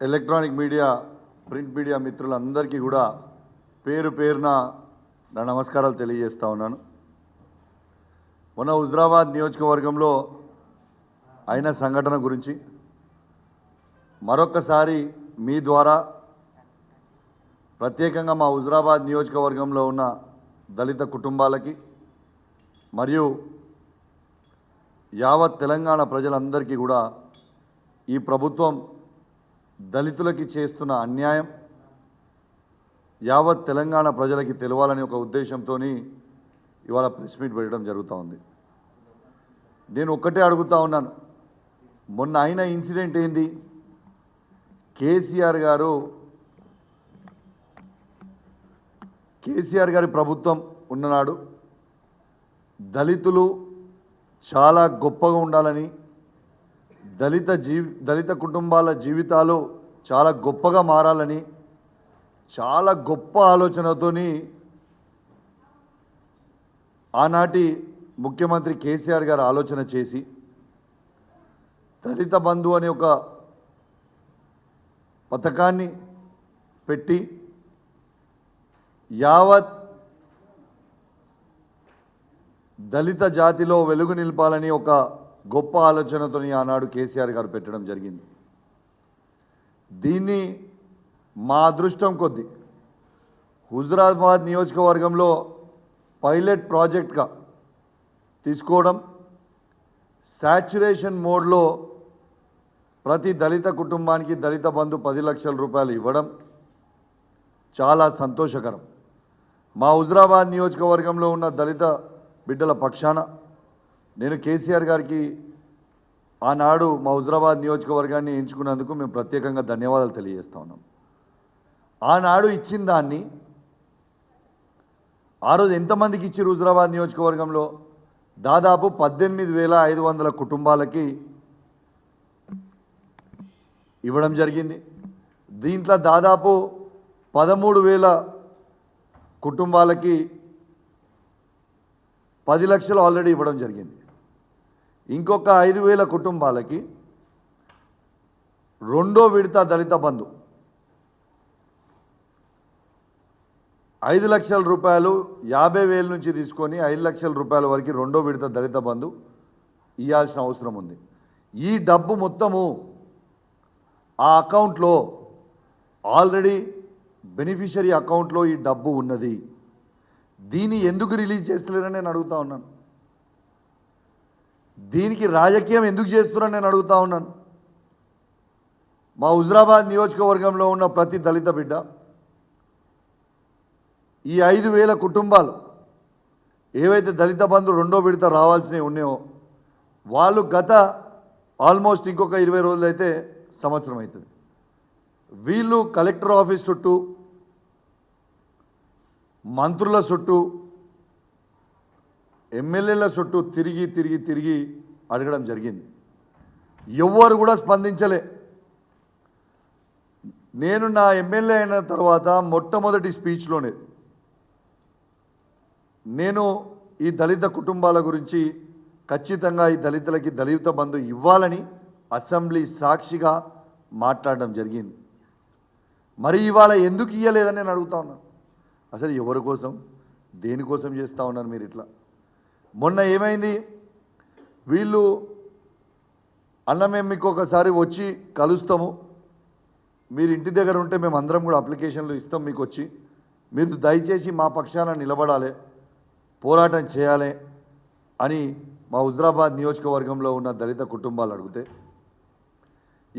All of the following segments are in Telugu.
ఎలక్ట్రానిక్ మీడియా ప్రింట్ మీడియా మిత్రులందరికీ కూడా పేరు పేరున నా నమస్కారాలు తెలియజేస్తూ ఉన్నాను. మొన్న హుజరాబాద్ నియోజకవర్గంలో అయిన సంఘటన గురించి మరొక్కసారి మీ ద్వారా ప్రత్యేకంగా మా హుజరాబాద్ నియోజకవర్గంలో ఉన్న దళిత కుటుంబాలకి మరియు యావత్ తెలంగాణ ప్రజలందరికీ కూడా ఈ ప్రభుత్వం దళితులకి చేస్తున్న అన్యాయం యావత్ తెలంగాణ ప్రజలకి తెలవాలనే ఒక ఉద్దేశంతో ఇవాళ ప్రెస్ మీట్ పెట్టడం జరుగుతూ ఉంది. నేను ఒక్కటే అడుగుతా ఉన్నాను. మొన్న అయిన ఇన్సిడెంట్ ఏంది? కేసీఆర్ గారు కేసీఆర్ గారి ప్రభుత్వం ఉన్ననాడు దళితులు చాలా గొప్పగా ఉండాలని దళిత జీవి దళిత కుటుంబాల జీవితాలు చాలా గొప్పగా మారాలని చాలా గొప్ప ఆలోచనతోని ఆనాటి ముఖ్యమంత్రి కేసీఆర్ గారు ఆలోచన చేసి దళిత బంధు అనే ఒక పథకాన్ని పెట్టి యావత్ దళిత జాతిలో వెలుగు నిలపాలని ఒక గొప్ప ఆలోచనతో ఆనాడు కేసీఆర్ గారు పెట్టడం జరిగింది. దీన్ని మా అదృష్టం కొద్ది హుజరాబాద్ నియోజకవర్గంలో పైలట్ ప్రాజెక్ట్గా తీసుకోవడం శాచ్యురేషన్ మోడ్లో ప్రతి దళిత కుటుంబానికి దళిత బంధు పది లక్షల రూపాయలు ఇవ్వడం చాలా సంతోషకరం. మా హుజరాబాద్ నియోజకవర్గంలో ఉన్న దళిత బిడ్డల పక్షాన నేను కేసీఆర్ గారికి ఆనాడు మా హుజరాబాద్ నియోజకవర్గాన్ని ఎంచుకున్నందుకు మేము ప్రత్యేకంగా ధన్యవాదాలు తెలియజేస్తా ఉన్నాం. ఆనాడు ఇచ్చిన దాన్ని ఆ రోజు ఎంతమందికి ఇచ్చారు హుజరాబాద్ నియోజకవర్గంలో? దాదాపు పద్దెనిమిది వేల ఐదు వందల కుటుంబాలకి ఇవ్వడం జరిగింది. దీంట్లో దాదాపు పదమూడు వేల కుటుంబాలకి పది లక్షలు ఆల్రెడీ ఇవ్వడం జరిగింది. ఇంకొక ఐదు వేల కుటుంబాలకి రెండో విడత దళిత బంధు. ఐదు లక్షల రూపాయలు యాభై వేల నుంచి తీసుకొని ఐదు లక్షల రూపాయల వరకు రెండో విడత దళిత బంధు ఇవ్వాల్సిన అవసరం ఉంది. ఈ డబ్బు మొత్తము ఆ అకౌంట్లో ఆల్రెడీ బెనిఫిషరీ అకౌంట్లో ఈ డబ్బు ఉన్నది. దీన్ని ఎందుకు రిలీజ్ చేస్తలేరని నేను అడుగుతా ఉన్నాను. దీనికి రాజకీయం ఎందుకు చేస్తున్నారని నేను అడుగుతా ఉన్నాను. మా హుజరాబాద్ నియోజకవర్గంలో ఉన్న ప్రతి దళిత బిడ్డ ఈ ఐదు వేల కుటుంబాలు ఏవైతే దళిత బంధు రెండో విడత రావాల్సినవి ఉన్నాయో వాళ్ళు గత ఆల్మోస్ట్ ఇంకొక ఇరవై రోజులు అయితే సంవత్సరం అవుతుంది. వీళ్ళు కలెక్టర్ ఆఫీస్ చుట్టూ మంత్రుల చుట్టూ ఎమ్మెల్యేల చుట్టూ తిరిగి తిరిగి తిరిగి అడగడం జరిగింది. ఎవ్వరు కూడా స్పందించలే. నేను నా ఎమ్మెల్యే అయిన తర్వాత మొట్టమొదటి స్పీచ్లోనే నేను ఈ దళిత కుటుంబాల గురించి ఖచ్చితంగా ఈ దళితులకి దళిత బంధు ఇవ్వాలని అసెంబ్లీ సాక్షిగా మాట్లాడడం జరిగింది. మరి ఇవాళ ఎందుకు ఇవ్వలేదని నేను అడుగుతా ఉన్నాను అసలు ఎవరి కోసం? దేనికోసం చేస్తూ ఉన్నారు మీరు ఇట్లా? మొన్న ఏమైంది? వీళ్ళు అన్న మేము మీకు ఒకసారి వచ్చి కలుస్తాము. మీరు ఇంటి దగ్గర ఉంటే మేము అందరం కూడా అప్లికేషన్లు ఇస్తాం మీకు వచ్చి. మీరు దయచేసి మా పక్షాన నిలబడాలి పోరాటం చేయాలి అని మా హుజరాబాద్ నియోజకవర్గంలో ఉన్న దళిత కుటుంబాలు అడిగితే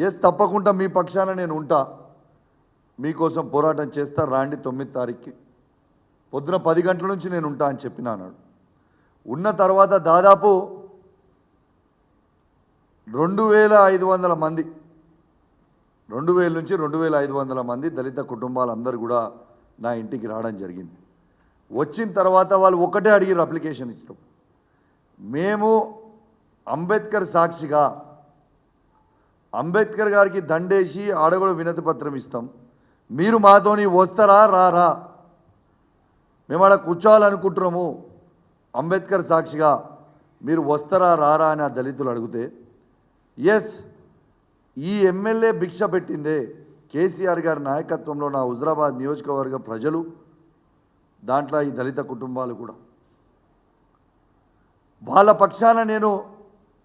ఎస్ తప్పకుండా మీ పక్షాన నేను ఉంటా. మీకోసం పోరాటం చేస్తా రాండి తొమ్మిది తారీఖుకి. పొద్దున పది గంటల నుంచి నేను ఉంటా అని చెప్పిన అన్నాడు. ఉన్న తర్వాత దాదాపు రెండు వేల ఐదు వందల మంది రెండు వేల నుంచి రెండు వేల ఐదు వందల మంది దళిత కుటుంబాలందరూ కూడా నా ఇంటికి రావడం జరిగింది. వచ్చిన తర్వాత వాళ్ళు ఒకటే అడిగిరు అప్లికేషన్ ఇచ్చారు మేము అంబేద్కర్ సాక్షిగా అంబేద్కర్ గారికి దండేసి ఆడగొడ వినతి పత్రం ఇస్తాం. మీరు మాతోని వస్తారా రారా? మేము ఆడ కూర్చోవాలనుకుంటున్నాము. అంబేద్కర్ సాక్షిగా మీరు వస్తారా రారా అని ఆ దళితులు అడిగితే ఎస్ ఈ ఎమ్మెల్యే భిక్ష పెట్టిందే. కేసీఆర్ గారి నాయకత్వంలో నా హుజరాబాద్ నియోజకవర్గ ప్రజలు దాంట్లో ఈ దళిత కుటుంబాలు కూడా. వాళ్ళ పక్షాన నేను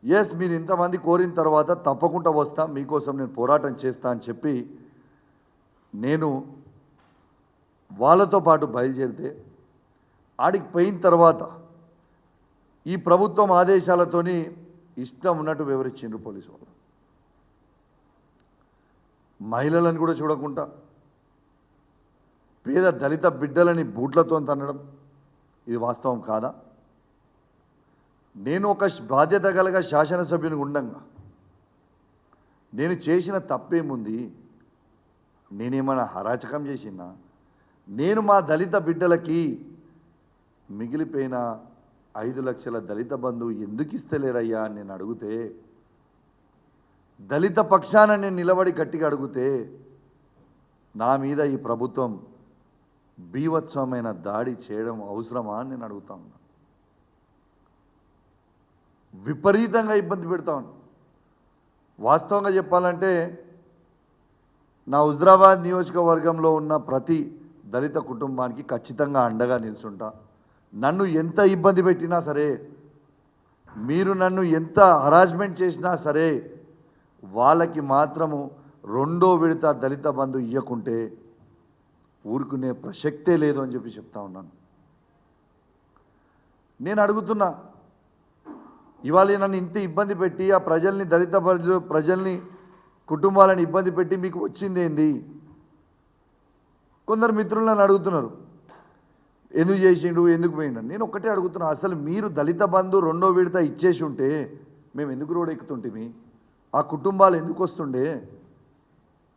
ఎస్ మీరు ఇంతమంది కోరిన తర్వాత తప్పకుండా వస్తా మీకోసం నేను పోరాటం చేస్తా అని చెప్పి నేను వాళ్ళతో పాటు బయలుదేరితే ఆడికి పోయిన తర్వాత ఈ ప్రభుత్వం ఆదేశాలతోని ఇష్టం ఉన్నట్టు వివరించిండ్రు పోలీసు వాళ్ళు మహిళలను కూడా చూడకుండా పేద దళిత బిడ్డలని బూట్లతో తన్నడం ఇది వాస్తవం కాదా? నేను ఒక బాధ్యత గలగా శాసనసభ్యుని ఉండంగా నేను చేసిన తప్పేముంది? నేనేమైనా హరాచకం చేసినా? నేను మా దళిత బిడ్డలకి మిగిలిపోయిన ఐదు లక్షల దళిత బంధువు ఎందుకు ఇస్తలేరయ్యా అని నేను అడిగితే దళిత పక్షాన నేను నిలబడి గట్టిగా అడిగితే నా మీద ఈ ప్రభుత్వం బీవత్సవమైన దాడి చేయడం అవసరమా అని నేను అడుగుతా ఉన్నా. విపరీతంగా ఇబ్బంది పెడతా ఉన్నా. వాస్తవంగా చెప్పాలంటే నా హుజరాబాద్ నియోజకవర్గంలో ఉన్న ప్రతి దళిత కుటుంబానికి ఖచ్చితంగా అండగా నిల్చుంటా. నన్ను ఎంత ఇబ్బంది పెట్టినా సరే మీరు నన్ను ఎంత హరాజ్మెంట్ చేసినా సరే వాళ్ళకి మాత్రము రెండో విడత దళిత బంధు ఇవ్వకుంటే ఊరుకునే ప్రసక్తే లేదు అని చెప్పి చెప్తా ఉన్నాను. నేను అడుగుతున్నా ఇవాళ నన్ను ఇంత ఇబ్బంది పెట్టి ఆ ప్రజల్ని దళిత ప్రజల్ని కుటుంబాలను ఇబ్బంది పెట్టి మీకు వచ్చింది ఏంది? కొందరు మిత్రులు నన్ను అడుగుతున్నారు ఎందుకు చేసిండు? ఎందుకు పోయిండు? నేను ఒక్కటే అడుగుతున్నా. అసలు మీరు దళిత బంధు రెండో విడత ఇచ్చేసి ఉంటే మేము ఎందుకు రోడ్ ఎక్కుతుంటిమి? ఆ కుటుంబాలు ఎందుకు వస్తుండే?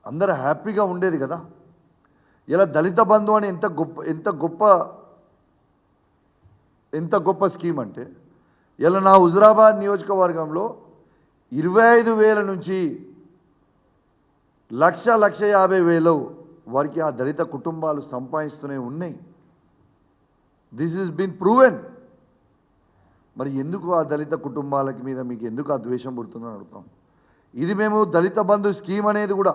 అందరూ హ్యాపీగా ఉండేది కదా. ఇలా దళిత బంధు అని ఎంత గొప్ప ఎంత గొప్ప ఎంత గొప్ప స్కీమ్ అంటే ఇలా నా హుజరాబాద్ నియోజకవర్గంలో ఇరవై ఐదు వేల నుంచి లక్ష లక్ష యాభై వేలు వారికి ఆ దళిత కుటుంబాలు సంపాదిస్తూనే ఉన్నాయి. దిస్ ఈస్ బీన్ ప్రూవెన్ మరి ఎందుకు ఆ దళిత కుటుంబాలకి మీద మీకు ఎందుకు ఆ ద్వేషం పుడుతుందని అడుగుతాం. ఇది మేము దళిత బంధు స్కీమ్ అనేది కూడా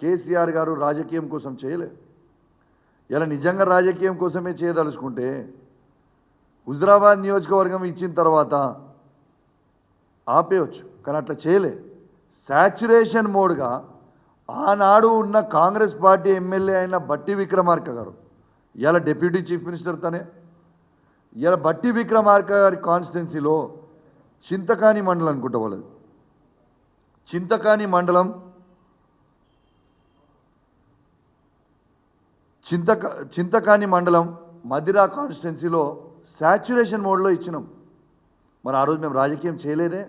కేసీఆర్ గారు రాజకీయం కోసం చేయలే. ఇలా నిజంగా రాజకీయం కోసమే చేయదలుచుకుంటే హుజరాబాద్ నియోజకవర్గం ఇచ్చిన తర్వాత ఆపేయచ్చు కానీ అట్లా చేయలే. సాచురేషన్ మోడ్గా ఆనాడు ఉన్న కాంగ్రెస్ పార్టీ ఎమ్మెల్యే అయిన బట్టి విక్రమార్క గారు ఇలా డిప్యూటీ చీఫ్ మినిస్టర్ తనే ఇలా బట్టి విక్రమార్క గారి కాన్స్టిట్యున్సీలో చింతకాని మండలం అనుకుంటా వాళ్ళది. చింతకాని మండలం చింతక చింతకాని మండలం మదిరా కాన్స్టిట్యున్సీలో శాచురేషన్ మోడ్లో ఇచ్చినాం. మరి ఆ రోజు మేము రాజకీయం చేయలేదే.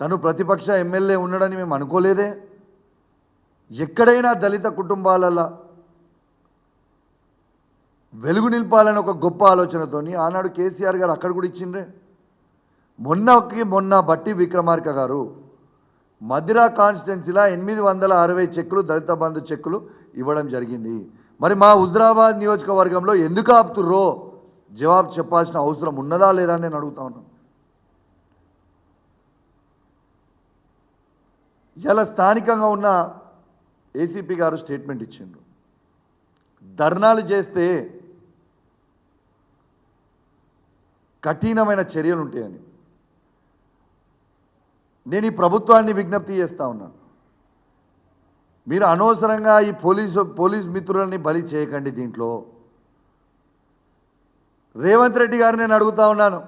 తను ప్రతిపక్ష ఎమ్మెల్యే ఉన్నాడని మేము అనుకోలేదే. ఎక్కడైనా దళిత కుటుంబాలలో వెలుగు నింపాలని ఒక గొప్ప ఆలోచనతోని ఆనాడు కేసీఆర్ గారు అక్కడ కూడా ఇచ్చిండ్రే. మొన్నకి మొన్న బట్టి విక్రమార్క గారు మదిరా కాన్స్టిట్యున్సీలో ఎనిమిది వందల అరవై చెక్కులు దళిత బంధు చెక్కులు ఇవ్వడం జరిగింది. మరి మా హుజరాబాద్ నియోజకవర్గంలో ఎందుకు ఆపుతుర్రో? జవాబు చెప్పాల్సిన అవసరం ఉన్నదా లేదా నేను అడుగుతా ఉన్నాను ఇలా స్థానికంగా ఉన్న ఏసీపీ గారు స్టేట్మెంట్ ఇచ్చిండ్రు. ధర్నాలు చేస్తే కఠినమైన చర్యలు ఉంటాయని. నేను ఈ ప్రభుత్వాన్ని విజ్ఞప్తి చేస్తూ ఉన్నాను మీరు అనవసరంగా ఈ పోలీసు పోలీస్ మిత్రులని బలి చేయకండి దీంట్లో. రేవంత్ రెడ్డి గారు నేను అడుగుతా ఉన్నాను.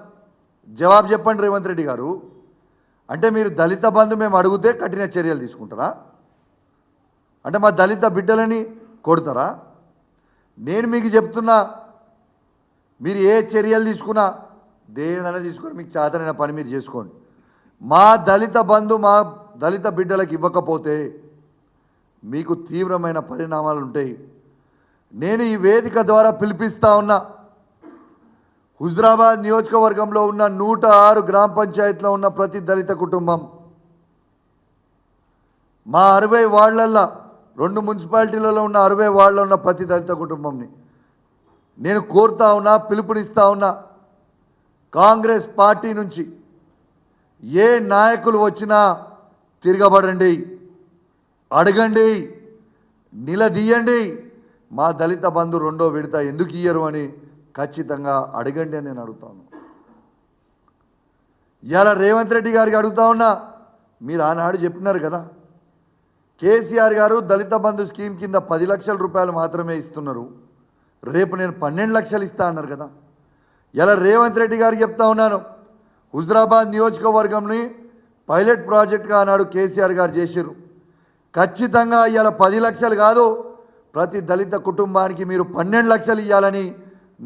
జవాబు చెప్పండి రేవంత్ రెడ్డి గారు. అంటే మీరు దళిత బంధు మేము అడిగితే కఠిన చర్యలు తీసుకుంటారా? అంటే మా దళిత బిడ్డలని కొడతారా? నేను మీకు చెప్తున్నా మీరు ఏ చర్యలు తీసుకున్నా దేనిదైనా తీసుకొని మీకు చేతనైన పని మీరు చేసుకోండి. మా దళిత బంధు మా దళిత బిడ్డలకు ఇవ్వకపోతే మీకు తీవ్రమైన పరిణామాలు ఉంటాయి. నేను ఈ వేదిక ద్వారా పిలిపిస్తా ఉన్నా హుజరాబాద్ నియోజకవర్గంలో ఉన్న నూట ఆరు గ్రామ పంచాయతీలో ఉన్న ప్రతి దళిత కుటుంబం మా అరవై వార్డులల్లో రెండు మున్సిపాలిటీలలో ఉన్న అరవై వార్డులో ఉన్న ప్రతి దళిత కుటుంబంని నేను కోరుతా ఉన్నా పిలుపునిస్తా ఉన్నా కాంగ్రెస్ పార్టీ నుంచి ఏ నాయకులు వచ్చినా తిరగబడండి అడగండి నిలదీయండి. మా దళిత బంధు రెండో విడత ఎందుకు ఇయ్యరు అని ఖచ్చితంగా అడగండి అని నేను అడుగుతాను ఇవాళ రేవంత్ రెడ్డి గారికి అడుగుతా ఉన్నా మీరు ఆనాడు చెప్పినారు కదా కేసీఆర్ గారు దళిత బంధు స్కీమ్ కింద పది లక్షల రూపాయలు మాత్రమే ఇస్తున్నారు రేపు నేను పన్నెండు లక్షలు ఇస్తా అన్నారు కదా. ఇలా రేవంత్ రెడ్డి గారికి చెప్తా ఉన్నాను. హుజరాబాద్ నియోజకవర్గంని పైలట్ ప్రాజెక్ట్గా ఆనాడు కేసీఆర్ గారు చేశారు ఖచ్చితంగా ఇవాళ పది లక్షలు కాదు ప్రతి దళిత కుటుంబానికి మీరు పన్నెండు లక్షలు ఇవ్వాలని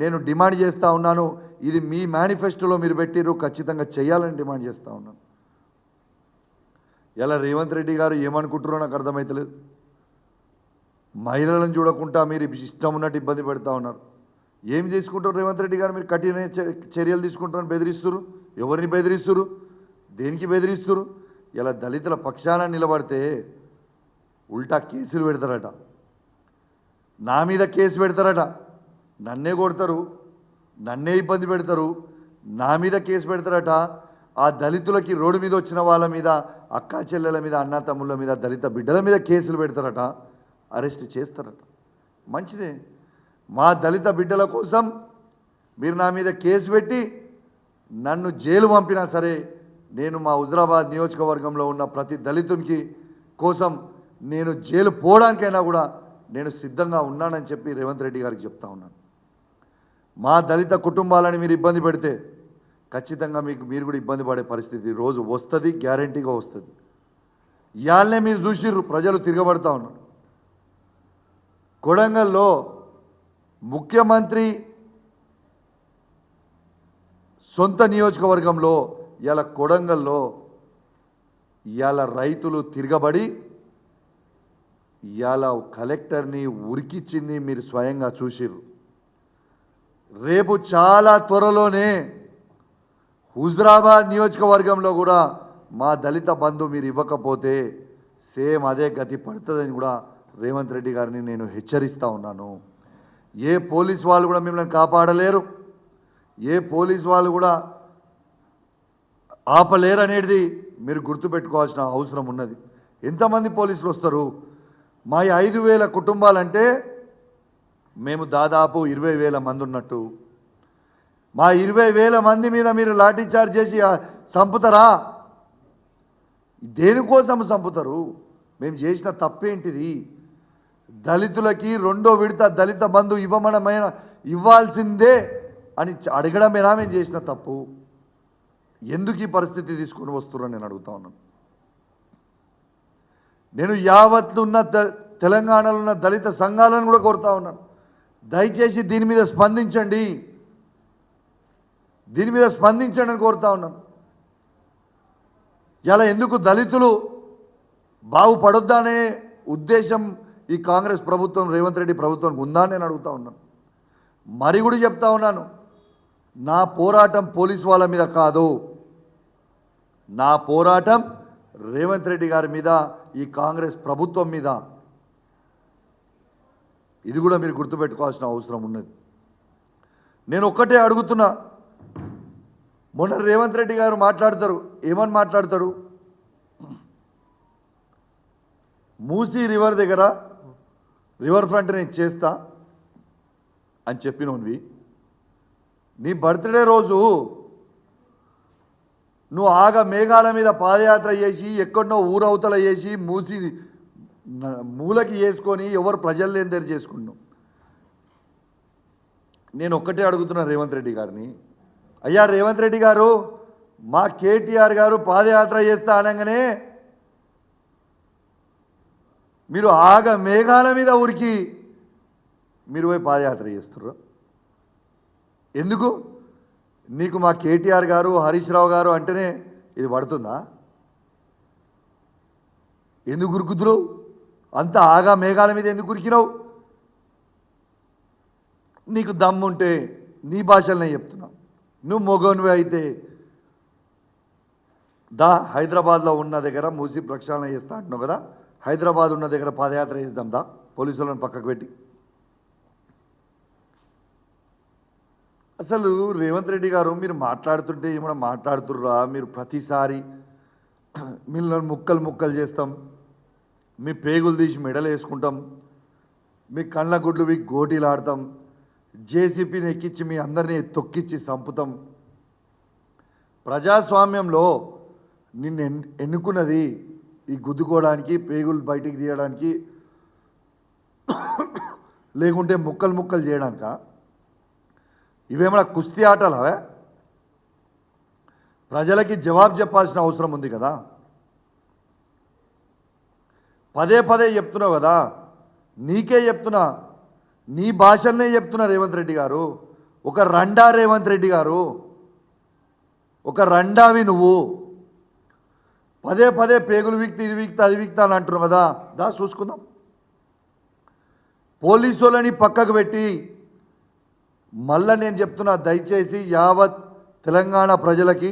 నేను డిమాండ్ చేస్తూ ఉన్నాను. ఇది మీ మేనిఫెస్టోలో మీరు పెట్టిర్రు ఖచ్చితంగా చేయాలని డిమాండ్ చేస్తూ ఉన్నాను. ఇలా రేవంత్ రెడ్డి గారు ఏమనుకుంటారో నాకు అర్థమవుతలేదు మహిళలను చూడకుండా మీరు ఇష్టం ఉన్నట్టు ఇబ్బంది పెడతా ఉన్నారు. ఏమి తీసుకుంటారు రేవంత్ రెడ్డి గారు? మీరు కఠిన చ- చర్యలు తీసుకుంటారని బెదిరిస్తురు. ఎవరిని బెదిరిస్తురు? దేనికి బెదిరిస్తురు? ఇలా దళితుల పక్షాన నిలబడితే ఉల్టా కేసులు పెడతారట. నా మీద కేసు పెడతారట. నన్నే కొడతారు. నన్నే ఇబ్బంది పెడతారు. నా మీద కేసు పెడతారట. ఆ దళితులకి రోడ్డు మీద వచ్చిన వాళ్ళ మీద అక్కా చెల్లెల మీద అన్నా తమ్ముళ్ళ మీద దళిత బిడ్డల మీద కేసులు పెడతారట. అరెస్ట్ చేస్తారట. మంచిదే. మా దళిత బిడ్డల కోసం మీరు నా మీద కేసు పెట్టి నన్ను జైలు పంపినా సరే నేను మా హుజరాబాద్ నియోజకవర్గంలో ఉన్న ప్రతి దళితునికి కోసం నేను జైలు పోవడానికైనా కూడా నేను సిద్ధంగా ఉన్నానని చెప్పి రేవంత్ రెడ్డి గారికి చెప్తా ఉన్నాను. మా దళిత కుటుంబాలని మీరు ఇబ్బంది పెడితే ఖచ్చితంగా మీకు మీరు కూడా ఇబ్బంది పడే పరిస్థితి రోజు వస్తుంది గ్యారంటీగా వస్తుంది. ఇవాళనే మీరు చూసిర్రు ప్రజలు తిరగబడతా ఉన్నారు. కొడంగల్లో ముఖ్యమంత్రి సొంత నియోజకవర్గంలో ఇలా కొడంగల్లో ఇవాళ రైతులు తిరగబడి ఇవాళ కలెక్టర్ని ఉరికిచ్చింది మీరు స్వయంగా చూసిర్రు. రేపు చాలా త్వరలోనే హుజరాబాద్ నియోజకవర్గంలో కూడా మా దళిత బంధు మీరు ఇవ్వకపోతే సేమ్ అదే గతి పడుతుందని కూడా రేవంత్ రెడ్డి గారిని నేను హెచ్చరిస్తా ఉన్నాను. ఏ పోలీస్ వాళ్ళు కూడా మిమ్మల్ని కాపాడలేరు. ఏ పోలీస్ వాళ్ళు కూడా ఆపలేరు అనేది మీరు గుర్తుపెట్టుకోవాల్సిన అవసరం ఉన్నది. ఎంతమంది పోలీసులు వస్తారు? మా ఐదు వేల కుటుంబాలంటే మేము దాదాపు ఇరవై వేల మంది ఉన్నట్టు. మా ఇరవై వేల మంది మీద మీరు లాఠీ చార్జ్ చేసి చంపుతారా? దేనికోసం చంపుతారు? మేము చేసిన తప్పేంటిది? దళితులకి రెండో విడత దళిత బంధు ఇవ్వమనమైన ఇవ్వాల్సిందే అని అడగడమే అడగడమేనా మేము చేసిన తప్పు. ఎందుకు ఈ పరిస్థితి తీసుకొని వస్తున్నారని నేను అడుగుతా ఉన్నాను. నేను యావత్ ఉన్న తెలంగాణలో ఉన్న దళిత సంఘాలను కూడా కోరుతా ఉన్నాను. దయచేసి దీని మీద స్పందించండి. దీని మీద స్పందించండి అని కోరుతా ఉన్నాను. ఇలా ఎందుకు దళితులు బాగుపడొద్దనే ఉద్దేశం ఈ కాంగ్రెస్ ప్రభుత్వం రేవంత్ రెడ్డి ప్రభుత్వానికి ఉందా నేను అడుగుతా ఉన్నాను. మరి కూడా చెప్తా ఉన్నాను. నా పోరాటం పోలీస్ వాళ్ళ మీద కాదు. నా పోరాటం రేవంత్ రెడ్డి గారి మీద ఈ కాంగ్రెస్ ప్రభుత్వం మీద. ఇది కూడా మీరు గుర్తుపెట్టుకోవాల్సిన అవసరం ఉన్నది. నేను ఒక్కటే అడుగుతున్నా. మొన్న రేవంత్ రెడ్డి గారు మాట్లాడతారు. ఏమని మాట్లాడతాడు? మూసీ రివర్ దగ్గర రివర్ ఫ్రంట్ నేను చేస్తా అని చెప్పినవి నీ బర్త్డే రోజు నువ్వు ఆగ మేఘాల మీద పాదయాత్ర చేసి ఎక్కడో ఊరవతల చేసి మూసి మూలకి వేసుకొని ఎవరు ప్రజలు లేని దగ్గర చేసుకున్నావు నేను ఒక్కటే అడుగుతున్నా రేవంత్ రెడ్డి గారిని. అయ్యా రేవంత్ రెడ్డి గారు మా కేటీఆర్ గారు పాదయాత్ర చేస్తా అనగానే మీరు ఆగ మేఘాల మీద ఊరికి మీరు పోయి పాదయాత్ర చేస్తుర్రు. ఎందుకు? నీకు మా కేటీఆర్ గారు హరీష్ రావు గారు అంటేనే ఇది పడుతుందా? ఎందుకు ఉరుకుతురావు అంత ఆగా మేఘాల మీద ఎందుకు ఉరికినావు? నీకు దమ్ముంటే నీ భాషలనే చెప్తున్నా. నువ్వు మొగనువి అయితే దా హైదరాబాద్లో ఉన్న దగ్గర మూసి ప్రక్షాళన చేస్తా అంటున్నావు కదా? హైదరాబాద్ ఉన్న దగ్గర పాదయాత్ర చేద్దాం దా. పోలీసులను పక్కకు పెట్టి. అసలు రేవంత్ రెడ్డి గారు మీరు మాట్లాడుతుంటే ఏమైనా మాట్లాడుతుర్రా? మీరు ప్రతిసారి మిమ్మల్ని ముక్కలు ముక్కలు చేస్తాం. మీ పేగులు తీసి మెడలు వేసుకుంటాం. మీ కళ్ళ గుడ్లు మీ గోటీలు ఆడతాం జేసీపీని ఎక్కించి మీ అందరినీ తొక్కిచ్చి చంపుతాం ప్రజాస్వామ్యంలో నిన్ను ఎన్ ఎన్నుకున్నది ఈ గుద్దుకోవడానికి పేగులు బయటికి తీయడానికి లేకుంటే ముక్కలు ముక్కలు చేయడానిక? ఇవేమైనా కుస్తీ ఆటలు అవే? ప్రజలకి జవాబు చెప్పాల్సిన అవసరం ఉంది కదా? పదే పదే చెప్తున్నావు కదా? నీకే చెప్తున్నా. నీ భాషలనే చెప్తున్నా రేవంత్ రెడ్డి గారు. ఒక రండా రేవంత్ రెడ్డి గారు. ఒక రండావి నువ్వు. పదే పదే పేగులు వీక్తి ఇది వీక్తా అది వీక్తా అని అంటున్నాం కదా. దా చూసుకుందాం. పోలీసు వాళ్ళని పక్కకు పెట్టి మళ్ళా నేను చెప్తున్నా దయచేసి యావత్ తెలంగాణ ప్రజలకి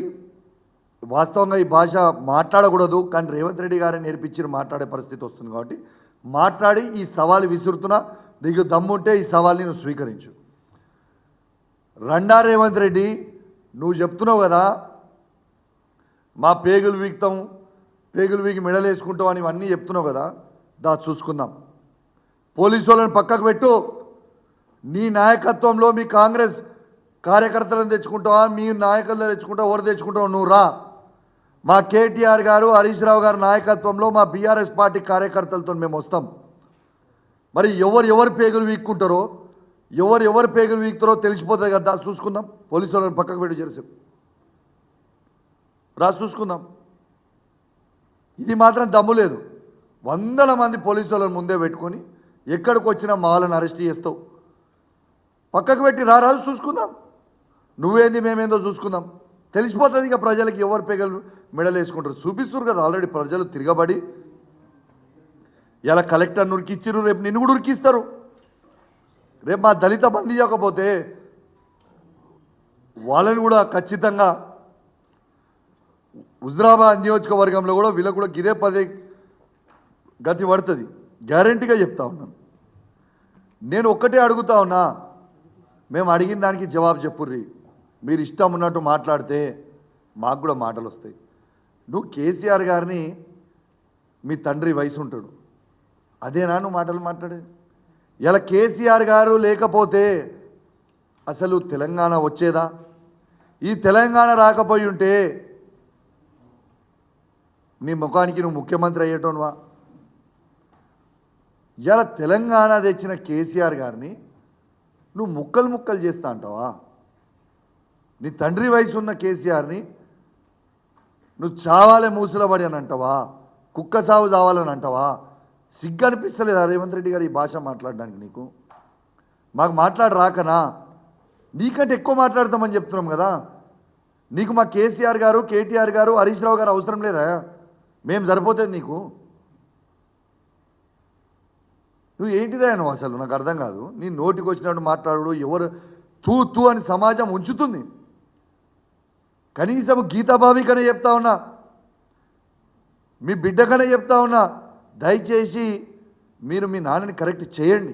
వాస్తవంగా ఈ భాష మాట్లాడకూడదు. కానీ రేవంత్ రెడ్డి గారే నేర్పించి మాట్లాడే పరిస్థితి వస్తుంది కాబట్టి. మాట్లాడి ఈ సవాల్ విసురుతున్నా నీకు దమ్ముంటే ఈ సవాల్ని నువ్వు స్వీకరించు. రండా రేవంత్ రెడ్డి నువ్వు చెప్తున్నావు కదా మా పేగులు వీక్తాం పేగులు వీగి మెడలు వేసుకుంటాం అని ఇవన్నీ చెప్తున్నావు కదా దా చూసుకుందాం. పోలీసు వాళ్ళని పక్కకు పెట్టు. నీ నాయకత్వంలో మీ కాంగ్రెస్ కార్యకర్తలను తెచ్చుకుంటావా మీ నాయకులను తెచ్చుకుంటావు ఎవరు తెచ్చుకుంటావు నువ్వు రా. మా కేటీఆర్ గారు హరీష్ రావు గారి నాయకత్వంలో మా బీఆర్ఎస్ పార్టీ కార్యకర్తలతో మేము వస్తాం. మరి ఎవరు ఎవరు పేగులు వీక్కుంటారో ఎవరు ఎవరు పేగులు వీక్తారో తెలిసిపోతుంది కదా చూసుకుందాం. పోలీసు వాళ్ళని పక్కకు పెట్టి చేసేపు రా చూసుకుందాం. ఇది మాత్రం దమ్ము లేదు. వందల మంది పోలీసు వాళ్ళని ముందే పెట్టుకొని ఎక్కడికి వచ్చినా మా వాళ్ళని అరెస్ట్ చేస్తావు. పక్కకు పెట్టి రారాదు చూసుకుందాం. నువ్వేంది మేమేందో చూసుకుందాం. తెలిసిపోతుంది ఇక ప్రజలకి ఎవరు పెగలు మెడలు వేసుకుంటారు. చూపిస్తారు కదా ఆల్రెడీ ప్రజలు తిరగబడి. ఇలా కలెక్టర్ ఉరికిచ్చిర్రు రేపు నిన్ను కూడా ఉరికిస్తారు. రేపు మా దళిత బందీ చేయకపోతే వాళ్ళని కూడా ఖచ్చితంగా హుజరాబాద్ నియోజకవర్గంలో కూడా వీళ్ళకు కూడా గిదే పదే గతి పడుతుంది. గ్యారంటీగా చెప్తా ఉన్నాను నేను ఒక్కటే అడుగుతా ఉన్నా మేము అడిగిన దానికి జవాబు చెప్పుర్రి. మీరు ఇష్టం ఉన్నట్టు మాట్లాడితే మాకు కూడా మాటలు వస్తాయి నువ్వు కేసీఆర్ గారిని మీ తండ్రి వయసు ఉంటాడు అదేనా నువ్వు మాటలు మాట్లాడే ఇలా కేసీఆర్ గారు లేకపోతే అసలు తెలంగాణ వచ్చేదా? ఈ తెలంగాణ రాకపోయి ఉంటే నీ ముఖానికి నువ్వు ముఖ్యమంత్రి అయ్యేటోనువా? ఇలా తెలంగాణ తెచ్చిన కేసీఆర్ గారిని నువ్వు ముక్కలు ముక్కలు చేస్తా అంటావా? నీ తండ్రి వయసు ఉన్న కేసీఆర్ని నువ్వు చావాలే మూసులబడి అని అంటావా? కుక్క సాగు చావాలని అంటావా? సిగ్గు అనిపిస్తలేదా రేవంత్ రెడ్డి గారు ఈ భాష మాట్లాడడానికి నీకు? మాకు మాట్లాడ రాకనా? నీకంటే ఎక్కువ మాట్లాడతామని చెప్తున్నాం కదా. నీకు మా కేసీఆర్ గారు కేటీఆర్ గారు హరీష్ రావు గారు అవసరం లేదా? మేము సరిపోతుంది నీకు? నువ్వు ఏంటిదా నువ్వు అసలు నాకు అర్థం కాదు. నీ నోటికి వచ్చినట్టు మాట్లాడు ఎవరు తూ తూ అని సమాజం ఉంచుతుంది. కనీసం గీతాబావికనే చెప్తా ఉన్నా మీ బిడ్డకనే చెప్తా ఉన్నా దయచేసి మీరు మీ నాన్నని కరెక్ట్ చేయండి.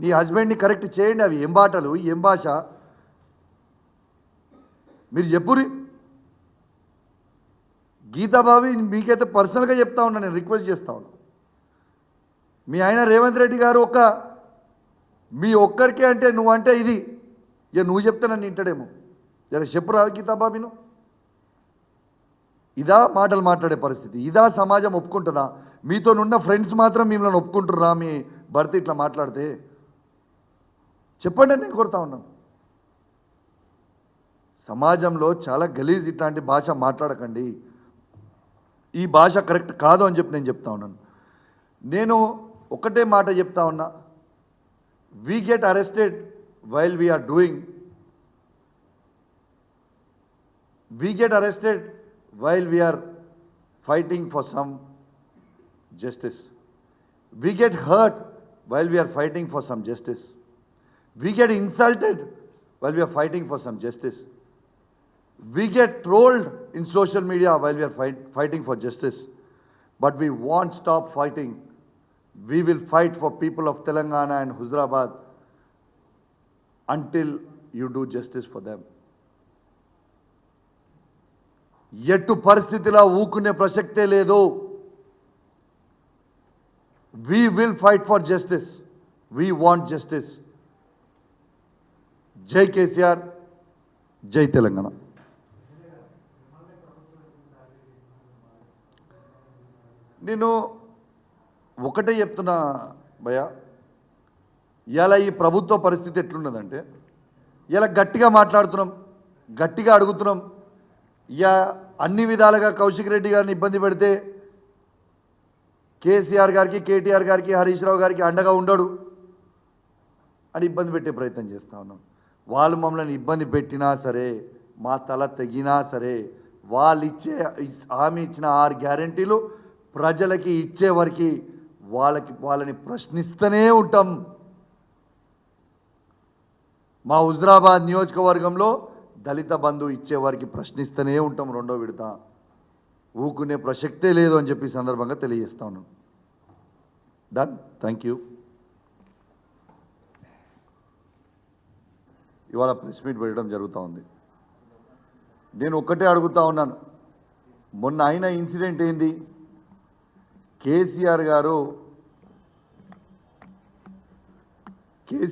నీ హస్బెండ్ని కరెక్ట్ చేయండి. అవి ఏం బాటలు ఏం భాష? మీరు చెప్పురి గీతాబాబి మీకైతే పర్సనల్గా చెప్తా ఉన్నా నేను రిక్వెస్ట్ చేస్తా ఉన్నా. మీ ఆయన రేవంత్ రెడ్డి గారు ఒక్క మీ ఒక్కరికే అంటే నువ్వు అంటే ఇది. ఇక నువ్వు చెప్తే నన్ను వింటాడేమో ఇలా చెప్పురా గీతాబాబి నువ్వు ఇదా మాటలు మాట్లాడే పరిస్థితి. ఇదా సమాజం ఒప్పుకుంటుందా? మీతో ఉన్న ఫ్రెండ్స్ మాత్రం మిమ్మల్ని ఒప్పుకుంటుర్రా? మీ భర్త ఇట్లా మాట్లాడితే? చెప్పండి నేను కోరుతా ఉన్నాను. సమాజంలో చాలా గలీజ్ ఇట్లాంటి భాష మాట్లాడకండి. ఈ భాష కరెక్ట్ కాదు అని చెప్పి నేను చెప్తా ఉన్నాను నేను ఒకటే మాట చెప్తా ఉన్నా we get arrested while we are doing we get arrested while we are fighting for some justice. We get hurt while we are fighting for some justice. We get insulted while we are fighting for some justice. We get trolled in social media while we are fight, fighting for justice. But we won't stop fighting. We will fight for people of Telangana and Hyderabad until you do justice for them. ఎట్టు పరిస్థితిలో ఊకునే ప్రసక్తే లేదు we will fight for justice we want justice జై కేసీఆర్ జై తెలంగాణ నేను ఒకటే చెప్తున్నా భయ ఇలా ఈ ప్రభుత్వ పరిస్థితి ఎట్లున్నదంటే ఇలా గట్టిగా మాట్లాడుతున్నాం గట్టిగా అడుగుతున్నాం. ఇక అన్ని విధాలుగా కౌశిక్ రెడ్డి గారిని ఇబ్బంది పెడితే కేసీఆర్ గారికి కేటీఆర్ గారికి హరీష్ రావు గారికి అండగా ఉండడు అని ఇబ్బంది పెట్టే ప్రయత్నం చేస్తూ ఉన్నాం. వాళ్ళు మమ్మల్ని ఇబ్బంది పెట్టినా సరే మా తల తెగినా సరే వాళ్ళు ఇచ్చే హామీ ఇచ్చిన ఆరు గ్యారంటీలు ప్రజలకి ఇచ్చే వాళ్ళకి వాళ్ళని ప్రశ్నిస్తూనే ఉంటాం. మా హుజరాబాద్ నియోజకవర్గంలో దళిత బంధు ఇచ్చేవారికి ప్రశ్నిస్తూనే ఉంటాం రెండో విడత. ఊకునే ప్రసక్తే లేదు అని చెప్పి సందర్భంగా తెలియజేస్తాను డన్ థ్యాంక్ యూ ఇవాళ ప్రెస్ మీట్ పెట్టడం జరుగుతూ ఉంది. నేను ఒక్కటే అడుగుతా ఉన్నాను. మొన్న అయిన ఇన్సిడెంట్ ఏంది? కేసీఆర్ గారు కేసీ